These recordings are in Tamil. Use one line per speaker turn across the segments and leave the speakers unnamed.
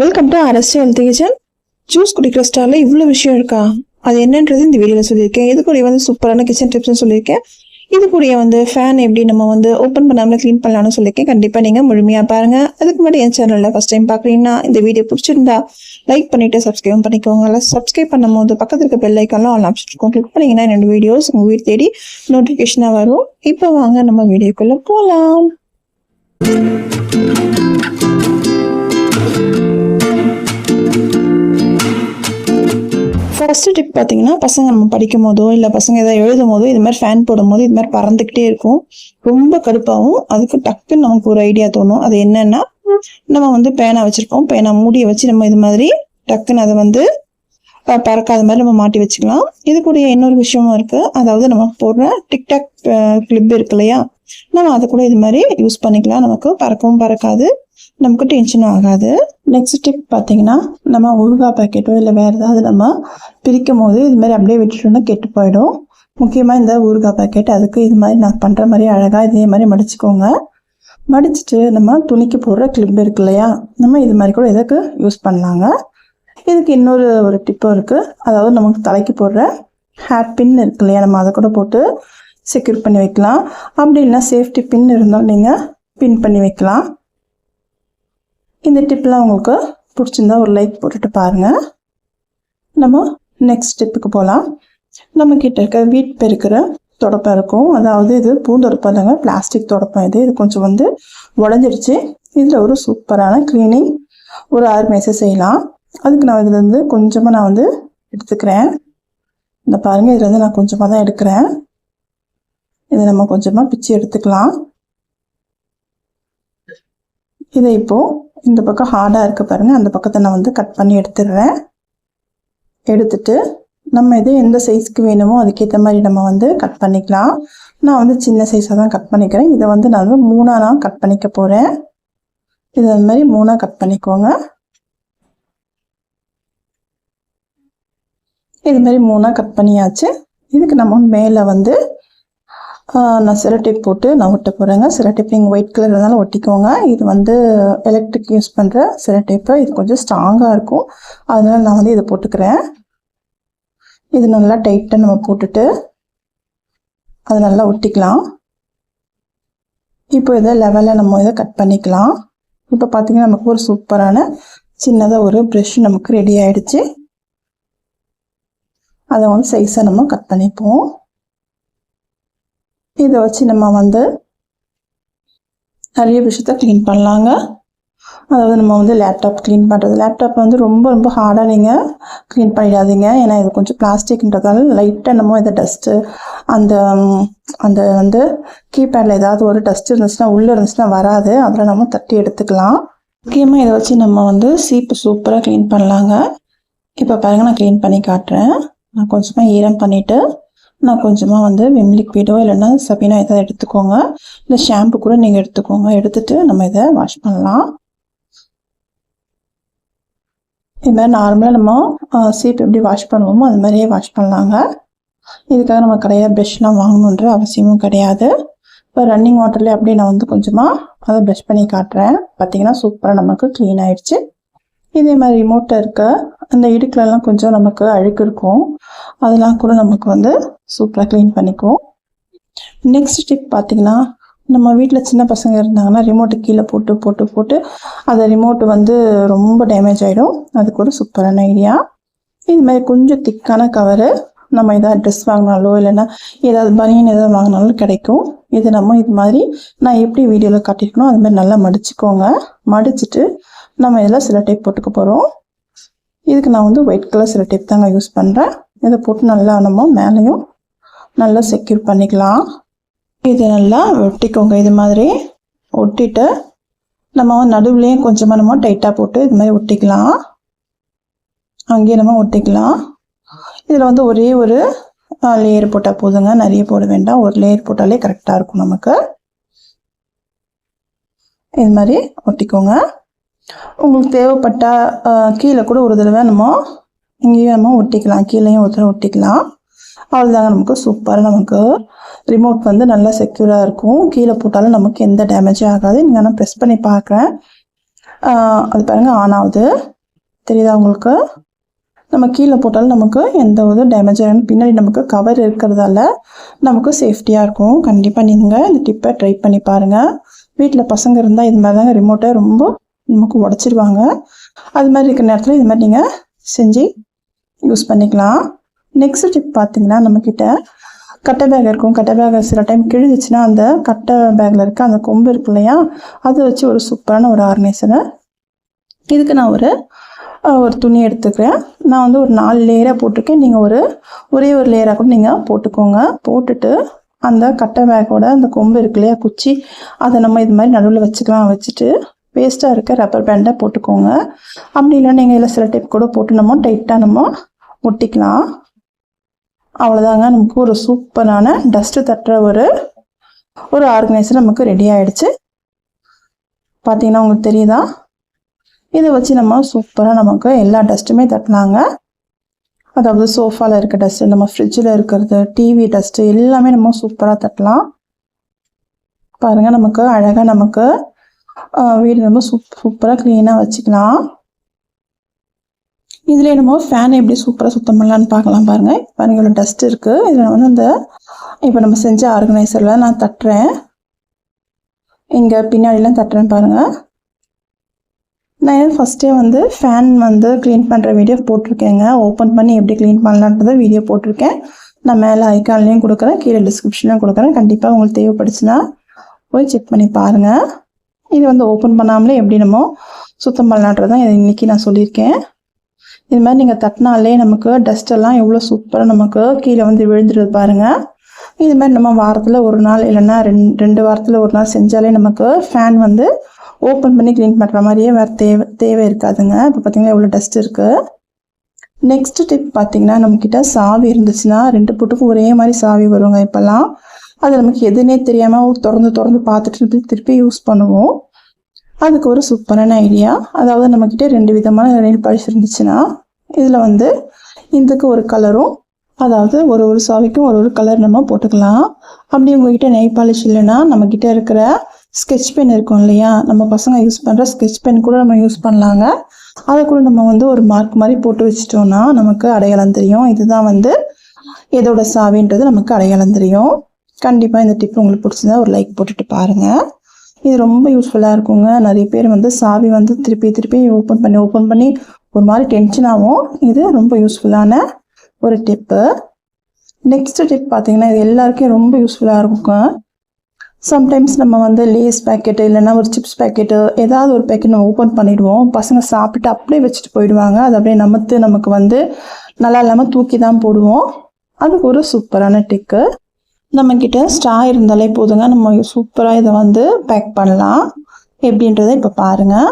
Welcome to Arasu health kitchen juice குடிக்கிற ஸ்டாலில் இவ்வளோ விஷயம் இருக்கா? அது என்னன்றது இந்த வீடியோவில் சொல்லியிருக்கேன். இது கூட வந்து சூப்பரான கிச்சன் டிப்ஸ்னு சொல்லியிருக்கேன். இது கூட வந்து ஃபேன் எப்படி நம்ம வந்து ஓப்பன் பண்ணாமல் க்ளீன் பண்ணலாம்னு சொல்லியிருக்கேன். கண்டிப்பாக நீங்கள் முழுமையாக பாருங்கள் அதுக்கு முன்னாடி என் சேனலில் ஃபஸ்ட் டைம் பார்க்குறீங்கன்னா இந்த வீடியோ பிடிச்சிருந்தா லைக் பண்ணிவிட்டு சப்ஸ்கிரைப் பண்ணிக்கோங்க. இல்லை சப்ஸ்கிரைப் பண்ணும்போது பக்கத்தில் இருக்க பெல் ஐக்கான்லாம் ஆல் ஆப்ஷன் இருக்கும் கிளிக் பண்ணிங்கன்னா என்னோடய வீடியோஸ் உங்கள் வீடு தேடி நோட்டிஃபிகேஷனாக வரும். இப்போ வாங்க நம்ம வீடியோக்குள்ளே போகலாம் ஃபர்ஸ்ட் டிப் பார்த்தீங்கன்னா பசங்க நம்ம படிக்கும் போதோ இல்லை பசங்க ஏதாவது எழுதும் போதோ இது மாதிரி ஃபேன் போடும் போது இது மாதிரி பறந்துக்கிட்டே இருக்கும். ரொம்ப கடுப்பாகவும் அதுக்கு டக்குன்னு நமக்கு ஒரு ஐடியா தோணும். அது என்னன்னா நம்ம வந்து பேனா வச்சிருப்போம் பேனா மூடியை வச்சு நம்ம இது மாதிரி டக்குன்னு அதை வந்து பறக்காத மாதிரி நம்ம மாட்டி வச்சுக்கலாம். இது கூட இன்னொரு விஷயமும் இருக்கு. அதாவது நம்ம போடுற டிக்டாக் கிளிப் இருக்கு இல்லையா? நம்ம அதை கூட இது மாதிரி யூஸ் பண்ணிக்கலாம். நமக்கு பறக்கவும் பறக்காது. நமக்கு டென்ஷனும் ஆகாது. நெக்ஸ்ட் டிப் பார்த்தீங்கன்னா நம்ம ஊறுகாய் பாக்கெட்டோ இல்லை வேறு ஏதாவது நம்ம பிரிக்கும் போது இது மாதிரி அப்படியே விட்டுட்டோம்னா கெட்டு போயிடும். முக்கியமாக இந்த ஊறுகாய் பாக்கெட் அதுக்கு இது மாதிரி நான் பண்ணுற மாதிரி அழகாக இதே மாதிரி மடிச்சுக்கோங்க. மடிச்சிட்டு நம்ம துணிக்கு போடுற கிளிப் இருக்கு இல்லையா? நம்ம இது மாதிரி கூட இதுக்கு யூஸ் பண்ணலாங்க. இதுக்கு இன்னொரு ஒரு டிப்பும் இருக்குது அதாவது நமக்கு தலைக்கு போடுற ஹேர் பின் இருக்கு இல்லையா? நம்ம அதை கூட போட்டு செக்யூர் பண்ணி வைக்கலாம். அப்படி இல்லைன்னா சேஃப்டி பின் இருந்தாலும் நீங்கள் பின் பண்ணி வைக்கலாம். இந்த டிப்லாம் உங்களுக்கு பிடிச்சிருந்தா ஒரு லைக் போட்டுட்டு பாருங்கள் நம்ம நெக்ஸ்ட் டிப்புக்கு போகலாம் நம்ம கிட்ட இருக்க வீட் பெருக்கிற தொடப்பம் இருக்கும். அதாவது இது பூந்தொடப்பம் இல்லைங்க பிளாஸ்டிக் தொடப்பம் இது. இது கொஞ்சம் வந்து உடஞ்சிருச்சு. இதில் ஒரு சூப்பரான க்ளீனிங் ஒரு ஆறு மேசம் செய்யலாம். அதுக்கு நான் இதுலேருந்து கொஞ்சமாக நான் வந்து எடுத்துக்கிறேன். இந்த பாருங்கள் இதில் இருந்து நான் கொஞ்சமாக தான் எடுக்கிறேன். இதை நம்ம கொஞ்சமாக பிச்சு எடுத்துக்கலாம். இதை இப்போது இந்த பக்கம் ஹார்டாக இருக்க பாருங்கள் அந்த பக்கத்தை நான் வந்து கட் பண்ணி எடுத்துடுறேன். எடுத்துட்டு நம்ம இது எந்த சைஸ்க்கு வேணுமோ அதுக்கேற்ற மாதிரி நம்ம வந்து கட் பண்ணிக்கலாம். நான் வந்து சின்ன சைஸாக தான் கட் பண்ணிக்கிறேன். இதை வந்து நான் வந்து மூணாக நான் கட் பண்ணிக்க போகிறேன் இது அந்த மாதிரி மூணாக கட் பண்ணிக்கோங்க. இது மாதிரி மூணாக கட் பண்ணியாச்சு. இதுக்கு நம்ம மேலே வந்து நான் சிரட்டிப் போட்டு நான் ஒட்ட போகிறேங்க சிரட்டிப் நீங்கள் ஒயிட் கலர் இருந்தாலும் ஒட்டிக்கோங்க. இது வந்து எலக்ட்ரிக் யூஸ் பண்ணுற சிரட்டிப்பு இது கொஞ்சம் ஸ்ட்ராங்காக இருக்கும். அதனால் நான் வந்து இதை போட்டுக்கிறேன். இது நல்லா டைட்டாக நம்ம போட்டுட்டு அது நல்லா ஒட்டிக்கலாம். இப்போ இதை லெவலில் நம்ம இதை கட் பண்ணிக்கலாம். இப்போ பார்த்திங்கன்னா நமக்கு ஒரு சூப்பரான சின்னதாக ஒரு ப்ரெஷ் நமக்கு ரெடி ஆயிடுச்சு. அதை வந்து சைஸாக நம்ம கட் பண்ணிப்போம். இதை வச்சு நம்ம வந்து நிறைய விஷயத்த க்ளீன் பண்ணலாங்க. அதாவது நம்ம வந்து லேப்டாப் க்ளீன் பண்ணுறது லேப்டாப் வந்து ரொம்ப ரொம்ப ஹார்டாக நீங்கள் க்ளீன் பண்ணிடாதீங்க. ஏன்னா இது கொஞ்சம் பிளாஸ்டிக்ன்றதால லைட்டாக நம்ம இந்த டஸ்ட்டு அந்த அந்த வந்து கீபேடில் ஏதாவது ஒரு டஸ்ட் இருந்துச்சுன்னா உள்ளே இருந்துச்சுன்னா வராது. அதில் நம்ம தட்டி எடுத்துக்கலாம். முக்கியமாக இதை வச்சு நம்ம வந்து சீப்பு சூப்பராக க்ளீன் பண்ணலாங்க. இப்போ பாருங்கள் நான் க்ளீன் பண்ணி காட்டுறேன். நான் கொஞ்சமாக ஈரம் பண்ணிவிட்டு நான் கொஞ்சமாக வந்து விம் லிக்விடோ இல்லைன்னா சபீனா எதாவது எடுத்துக்கோங்க. இல்லை ஷாம்பு கூட நீங்கள் எடுத்துக்கோங்க. எடுத்துட்டு நம்ம இதை வாஷ் பண்ணலாம். இது மாதிரி நார்மலாக நம்ம சீப் எப்படி வாஷ் பண்ணுவோமோ அது மாதிரியே வாஷ் பண்ணலாங்க. இதுக்காக நம்ம கடையில் ப்ரெஷ்லாம் வாங்கணுன்ற அவசியமும் கிடையாது. இப்போ ரன்னிங் வாட்டர்லேயே அப்படியே நான் வந்து கொஞ்சமாக அதை ப்ரெஷ் பண்ணி காட்டுறேன். பார்த்தீங்கன்னா சூப்பராக நமக்கு க்ளீன் ஆயிடுச்சு. இதே மாதிரி ரிமோட்டில் இருக்க அந்த இடுக்கிலலாம் கொஞ்சம் நமக்கு அழுக்கு இருக்கும். அதெல்லாம் கூட நமக்கு வந்து சூப்பராக க்ளீன் பண்ணிக்குவோம். நெக்ஸ்ட் டிப் பார்த்தீங்கன்னா நம்ம வீட்டில் சின்ன பசங்க இருந்தாங்கன்னா ரிமோட்டு கீழே போட்டு போட்டு போட்டு அந்த ரிமோட் வந்து ரொம்ப டேமேஜ் ஆகிடும் அதுக்கு ஒரு சூப்பரான ஐடியா இது மாதிரி கொஞ்சம் திக்கான கவரு நம்ம ஏதாவது ட்ரெஸ் வாங்கினாலோ இல்லைன்னா ஏதாவது பனியன் ஏதாவது வாங்கினாலும் கிடைக்கும். இது நம்ம இது மாதிரி நான் எப்படி வீடியோவில் காட்டியிருக்கணும் அது மாதிரி நல்லா மடிச்சுக்கோங்க. மடிச்சுட்டு நம்ம இதில் சில டேப் போட்டுக்க போகிறோம் இதுக்கு நான் வந்து ஒயிட் கலர் சில டேப் தாங்க யூஸ் பண்ணுறேன் இதை போட்டு நல்லா நம்ம மேலேயும் நல்லா செக்யூர் பண்ணிக்கலாம். இது நல்லா ஒட்டிக்கோங்க இது மாதிரி ஒட்டிட்டு நம்ம நடுவுலையும் கொஞ்சமாக நம்ம டைட்டாக போட்டு இது மாதிரி ஒட்டிக்கலாம். அங்கேயே நம்ம ஒட்டிக்கலாம். இதில் வந்து ஒரே ஒரு லேயர் போட்டால் போதுங்க. நிறைய போட வேண்டாம். ஒரு லேயர் போட்டாலே கரெக்டாக இருக்கும் நமக்கு. இது மாதிரி ஒட்டிக்கோங்க. உங்களுக்கு தேவைப்பட்டால் கீழே கூட ஒரு தடவை நம்ம இங்கேயும் நம்ம ஒட்டிக்கலாம். கீழேயும் ஒரு தடவை ஒட்டிக்கலாம். அவ்வளோதாங்க நமக்கு சூப்பராக நமக்கு ரிமோட் வந்து நல்லா செக்யூராக இருக்கும். கீழே போட்டாலும் நமக்கு எந்த டேமேஜும் ஆகாது. நீங்கள் நான் ப்ரெஸ் பண்ணி பார்க்குறேன். அது பாருங்கள் ஆன் ஆகுது. தெரியுதா உங்களுக்கு? நம்ம கீழே போட்டாலும் நமக்கு எந்த ஒரு டேமேஜ் ஆகும் பின்னாடி நமக்கு கவர் இருக்கிறதால நமக்கு சேஃப்டியாக இருக்கும். கண்டிப்பாக நீங்கள் இந்த டிப்பை ட்ரை பண்ணி பாருங்கள் வீட்டில் பசங்க இருந்தால் இது மாதிரி தாங்க ரிமோட்டை ரொம்ப நமக்கு உடச்சிருவாங்க. அது மாதிரி இருக்கிற நேரத்தில் இது மாதிரி நீங்கள் செஞ்சு யூஸ் பண்ணிக்கலாம். நெக்ஸ்ட் டிப் பார்த்தீங்கன்னா நம்மக்கிட்ட கட்டை பேக் இருக்கும். கட்டை பேக் சில டைம் கிழிஞ்சிச்சுன்னா அந்த கட்டை பேக்கில் இருக்க அந்த கொம்பு இருக்கு இல்லையா அதை வச்சு ஒரு சூப்பரான ஒரு ஆர்கனைசரை இதுக்கு நான் ஒரு ஒரு துணி எடுத்துக்கிறேன். நான் வந்து ஒரு நாலு லேயராக போட்டிருக்கேன். நீங்கள் ஒரு ஒரே ஒரு லேயராக கூட நீங்கள் போட்டுக்கோங்க. போட்டுட்டு அந்த கட்டை பேக்கோட அந்த கொம்பு இருக்கு இல்லையா குச்சி அதை நம்ம இது மாதிரி நடுவில் வச்சுக்கலாம். வச்சுட்டு வேஸ்ட்டாக இருக்க ரப்பர் பேண்டை போட்டுக்கோங்க. அப்படி இல்லை நீங்கள் இல்லை சில டைப் கூட போட்டு நம்ம டைட்டாக நம்ம ஒட்டிக்கலாம். அவ்வளோதாங்க நமக்கு ஒரு சூப்பரான டஸ்ட்டு தட்டுற ஒரு ஒரு ஆர்கனைசர் நமக்கு ரெடி ஆகிடுச்சு பார்த்தீங்கன்னா உங்களுக்கு தெரியுதா? இதை வச்சு நம்ம சூப்பராக நமக்கு எல்லா டஸ்ட்டுமே தட்டலாங்க அதாவது சோஃபாவில் இருக்க டஸ்ட்டு நம்ம ஃப்ரிட்ஜில் இருக்கிறது டிவி டஸ்ட்டு எல்லாமே நம்ம சூப்பராக தட்டலாம். பாருங்கள் நமக்கு அழகாக நமக்கு வீடு நம்ம சூப் சூப்பராக க்ளீனாக வச்சுக்கலாம். இதில் நம்ம ஃபேனை எப்படி சூப்பராக சுத்தம் பண்ணலான்னு பார்க்கலாம் பாருங்கள் பாருங்கள் இவ்வளோ டஸ்ட் இருக்குது இதில் வந்து அந்த இப்போ நம்ம செஞ்ச ஆர்கனைசரில் நான் தட்டுறேன். இங்கே பின்னாடிலாம் தட்டுறேன் பாருங்கள் நான் ஃபஸ்ட்டே வந்து ஃபேன் வந்து க்ளீன் பண்ணுற வீடியோ போட்டிருக்கேங்க. ஓப்பன் பண்ணி எப்படி க்ளீன் பண்ணலான்றத வீடியோ போட்டிருக்கேன். நான் மேலே ஐக்கான்லேயும் கொடுக்குறேன். கீழே டிஸ்கிரிப்ஷன்லையும் கொடுக்குறேன். கண்டிப்பாக உங்களுக்கு தேவைப்படுச்சுன்னா போய் செக் பண்ணி பாருங்கள் இது வந்து ஓப்பன் பண்ணாமலே எப்படி நம்ம சுத்தம் பண்ணலான்றதான் இதை இன்றைக்கி நான் சொல்லியிருக்கேன். இது மாதிரி நீங்கள் தட்டினாலே நமக்கு டஸ்ட்டெல்லாம் எவ்வளோ சூப்பராக நமக்கு கீழே வந்து விழுந்துருது பாருங்கள் இது மாதிரி நம்ம வாரத்தில் ஒரு நாள் இல்லைன்னா ரெண்டு ரெண்டு வாரத்தில் ஒரு நாள் செஞ்சாலே நமக்கு ஃபேன் வந்து ஓப்பன் பண்ணி க்ளீன் பண்ணுற மாதிரியே வேறு தேவை தேவை இருக்காதுங்க. இப்போ பார்த்தீங்கன்னா எவ்வளோ டஸ்ட் இருக்குது நெக்ஸ்ட் டிப் பார்த்தீங்கன்னா நம்மக்கிட்ட சாவி இருந்துச்சுன்னா ரெண்டு புட்டுக்கும் ஒரே மாதிரி சாவி வருங்க இப்போல்லாம். அது நமக்கு எதுனே தெரியாமல் திறந்து திறந்து பார்த்துட்டு திருப்பி யூஸ் பண்ணுவோம். அதுக்கு ஒரு சூப்பரான ஐடியா அதாவது நம்மக்கிட்ட ரெண்டு விதமான நெயில் பாலிஷ் இருந்துச்சுன்னா இதில் வந்து இதுக்கு ஒரு கலரும் அதாவது ஒரு ஒரு சாவிக்கும் ஒரு ஒரு கலர் நம்ம போட்டுக்கலாம். அப்படி உங்ககிட்ட நெய் பாலிஷ் இல்லைன்னா நம்மக்கிட்ட இருக்கிற ஸ்கெட்ச் பென் இருக்கும் இல்லையா? நம்ம பசங்க யூஸ் பண்ணுற ஸ்கெட்ச் பென் கூட நம்ம யூஸ் பண்ணலாங்க. அதை கூட நம்ம வந்து ஒரு மார்க் மாதிரி போட்டு வச்சிட்டோம்னா நமக்கு அடையாளம் தெரியும். இதுதான் வந்து எதோட சாவின்றது நமக்கு அடையாளம் தெரியும். கண்டிப்பாக இந்த டிப் உங்களுக்கு பிடிச்சிருந்தா ஒரு லைக் போட்டுட்டு பாருங்கள் இது ரொம்ப யூஸ்ஃபுல்லாக இருக்குங்க. நிறைய பேர் வந்து சாவி வந்து திருப்பி திருப்பி ஓப்பன் பண்ணி ஓப்பன் பண்ணி ஒரு மாதிரி டென்ஷன் ஆகும் இது ரொம்ப யூஸ்ஃபுல்லான ஒரு டிப்பு நெக்ஸ்ட் டிப் பார்த்தீங்கன்னா இது எல்லாருக்கும் ரொம்ப யூஸ்ஃபுல்லாக இருக்குங்க. சம்டைம்ஸ் நம்ம வந்து லேஸ் பேக்கெட்டு இல்லைன்னா ஒரு சிப்ஸ் பேக்கெட்டு ஏதாவது ஒரு பேக்கெட் நம்ம ஓப்பன் பண்ணிவிடுவோம் பசங்க சாப்பிட்டு அப்படியே வச்சுட்டு போயிடுவாங்க. அது அப்படியே நமத்து நமக்கு வந்து நல்லா இல்லாமல் தூக்கி தான் போடுவோம். அதுக்கு ஒரு சூப்பரான டிக்கு நம்மக்கிட்ட ஸ்ட்ரா இருந்தாலே போதுங்க. நம்ம சூப்பராக இதை வந்து பேக் பண்ணலாம். எப்படின்றத இப்போ பாருங்கள்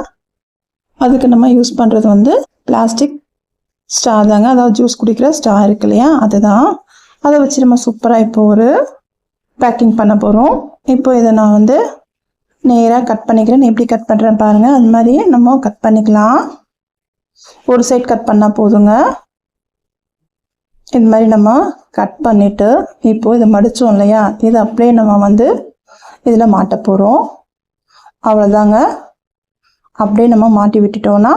அதுக்கு நம்ம யூஸ் பண்ணுறது வந்து பிளாஸ்டிக் ஸ்ட்ரா தாங்க. அதாவது ஜூஸ் குடிக்கிற ஸ்ட்ரா இருக்கு இல்லையா? அதுதான். அதை வச்சு நம்ம சூப்பராக இப்போ ஒரு பேக்கிங் பண்ண போகிறோம் இப்போ இதை நான் வந்து நேராக கட் பண்ணிக்கிறேன். எப்படி கட் பண்ணுறேன் பாருங்கள் அது மாதிரி நம்ம கட் பண்ணிக்கலாம். ஒரு சைட் கட் பண்ணால் போதுங்க. இது மாதிரி நம்ம கட் பண்ணிவிட்டு இப்போது இதை மடித்தோம் இல்லையா? இதை அப்படியே நம்ம வந்து இதில் மாட்ட போகிறோம் அவ்வளோதாங்க அப்படியே நம்ம மாட்டி விட்டுட்டோன்னா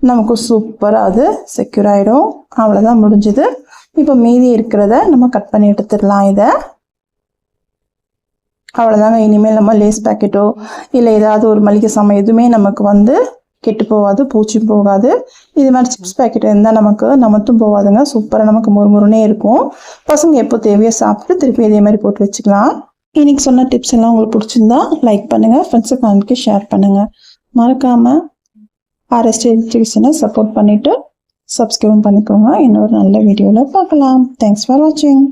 நமக்கு சூப்பராக அது செக்யூர் ஆகிடும் அவ்வளோதான் முடிஞ்சுது. இப்போ மீதி இருக்கிறத நம்ம கட் பண்ணி எடுத்துடலாம் இதை. அவ்வளோதாங்க இனிமேல் நம்ம லேஸ் பேக்கெட்டோ இல்லை ஏதாவது ஒரு மளிகை சாமான் எதுவுமே நமக்கு வந்து கெட்டு போகாது பூச்சியும் போகாது. இது மாதிரி சிப்ஸ் பேக்கெட் இருந்தால் நமக்கு நமத்தும் போகாதுங்க. சூப்பராக நமக்கு முறுமுறுனே இருக்கும். பசங்க எப்போ தேவையோ சாப்பிட்டு திருப்பி இதே மாதிரி போட்டு வச்சுக்கலாம். இன்னைக்கு சொன்ன டிப்ஸ் எல்லாம் உங்களுக்கு பிடிச்சிருந்தா லைக் பண்ணுங்கள் ஃப்ரெண்ட்ஸுக்கு அவங்களுக்கு ஷேர் பண்ணுங்கள் மறக்காமல் ஆர்எஸ்டி எஜுகேஷனை சப்போர்ட் பண்ணிவிட்டு சப்ஸ்கிரைப் பண்ணிக்கோங்க. இன்னொரு நல்ல வீடியோவில் பார்க்கலாம். தேங்க்ஸ் ஃபார் வாட்சிங்